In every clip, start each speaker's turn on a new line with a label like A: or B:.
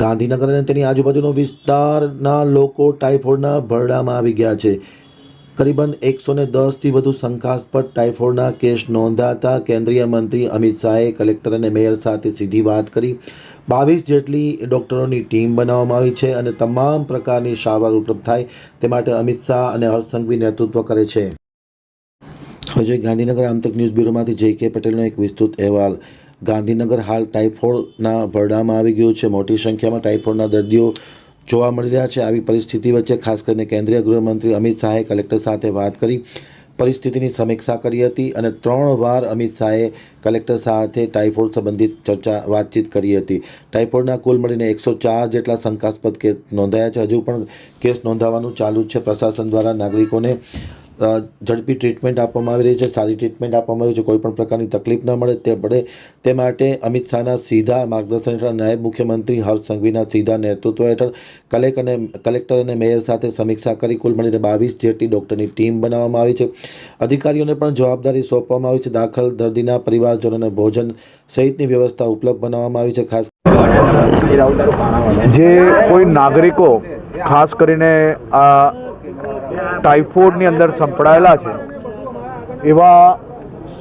A: ગાંધીનગર અને તેની આજુબાજુનો વિસ્તારના લોકો ટાઇફોઇડના ભરડામાં આવી ગયા છે. કરીબન એકસો ને દસથી વધુ શંકાસ્પદ ટાઇફોઇડના કેસ નોંધાતા કેન્દ્રીય મંત્રી અમિત શાહે કલેક્ટર અને મેયર સાથે સીધી વાત કરી. બાવીસ જેટલી ડૉક્ટરોની ટીમ બનાવવામાં આવી છે અને તમામ પ્રકારની સારવાર ઉપલબ્ધ થાય તે માટે અમિત શાહ અને હર્ષસંઘવી નેતૃત્વ કરે છે. હવે ગાંધીનગર આમતક ન્યૂઝ બ્યુરોમાંથી જે કે પટેલનો એક વિસ્તૃત અહેવાલ. ગાંધીનગર હાલ ટાઇફોઇડના ભરડામાં આવી ગયું છે. મોટી સંખ્યામાં ટાઇફોઇડના દર્દીઓ જોવા મળી રહ્યા છે. આવી પરિસ્થિતિ વચ્ચે ખાસ કરીને કેન્દ્રીય ગૃહમંત્રી અમિત શાહે કલેક્ટર સાથે વાત કરી, પરિસ્થિતિની સમીક્ષા કરી હતી અને ત્રણ વાર અમિત શાહે કલેક્ટર સાથે ટાઇફોઇડ સંબંધિત ચર્ચા વાતચીત કરી હતી. ટાઇફોઇડના કુલ મળીને એકસો ચાર જેટલા શંકાસ્પદ કેસ નોંધાયા છે. હજુ પણ કેસ નોંધાવાનું ચાલુ છે. પ્રશાસન દ્વારા નાગરિકોને ઝડપી ટ્રીટમેન્ટ આપવામાં આવી રહી છે, સારી ટ્રીટમેન્ટ આપવામાં આવી છે, કોઈ પણ પ્રકારની તકલીફ ન મળે તે પડે તે માટે અમિત શાહના સીધા માર્ગદર્શન હેઠળ નાયબ મુખ્યમંત્રી હર્ષ સંઘવીના સીધા નેતૃત્વ હેઠળ કલેક્ટ અને કલેક્ટર અને મેયર સાથે સમીક્ષા કરી કુલ મળીને બાવીસ જેટલી ડૉક્ટરની ટીમ બનાવવામાં આવી છે. અધિકારીઓને પણ જવાબદારી સોંપવામાં આવી છે. દાખલ દર્દીના પરિવારજનોને ભોજન સહિતની વ્યવસ્થા ઉપલબ્ધ બનાવવામાં આવી છે. ખાસ
B: જે કોઈ નાગરિકો ખાસ કરીને આ ટાઇફોઇડની અંદર સંપડાયેલા છે. એવા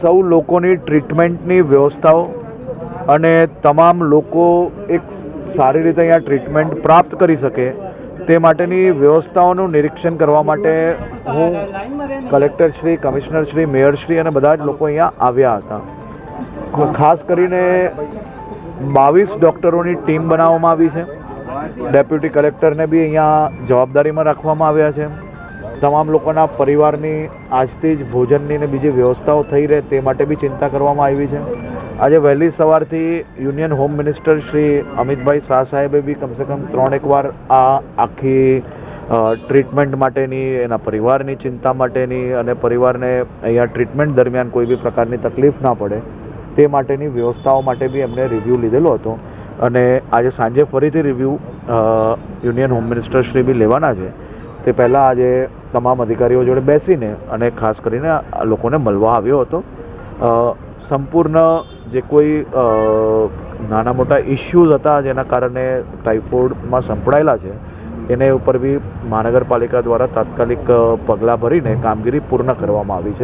B: સૌ લોકોની ટ્રીટમેન્ટની વ્યવસ્થાઓ અને તમામ લોકો એક સારી રીતે અહીંયા ટ્રીટમેન્ટ પ્રાપ્ત કરી શકે તે માટેની વ્યવસ્થાઓનું નિરીક્ષણ કરવા માટે હું collector shri, commissioner shri, mayor shri અને બધા જ લોકો અહીંયા આવ્યા હતા. ખાસ કરીને બાવીસ ડૉક્ટરોની ટીમ બનાવવામાં આવી છે. ડેપ્યુટી કલેક્ટરને બી અહીંયા જવાબદારીમાં રાખવામાં આવ્યા છે. તમામ લોકોના પરિવારની આજથી જ ભોજનની ને બીજી વ્યવસ્થાઓ થઈ રહે તે માટે બી ચિંતા કરવામાં આવી છે. આજે વહેલી સવારથી union home minister shri Amitbhai Shah સાહેબે બી કમસે કમ ત્રણેક વાર આ આખી ટ્રીટમેન્ટ માટેની, એના પરિવારની ચિંતા માટેની અને પરિવારને અહીંયા ટ્રીટમેન્ટ દરમિયાન કોઈ બી પ્રકારની તકલીફ ના પડે તે માટેની વ્યવસ્થાઓ માટે બી એમને રિવ્યૂ લીધેલો હતો. અને આજે સાંજે ફરીથી review union home minister shri બી લેવાના છે. તે પહેલાં આજે તમામ અધિકારીઓ જોડે બેસીને અને ખાસ કરીને આ લોકોને મળવા આવ્યો હતો. સંપૂર્ણ જે કોઈ નાના મોટા ઇશ્યુઝ હતા જેના કારણે ટાઇફોઇડમાં સંપડાયેલા છે, એને ઉપર બી મહાનગરપાલિકા દ્વારા તાત્કાલિક પગલાં ભરીને કામગીરી પૂર્ણ કરવામાં આવી છે.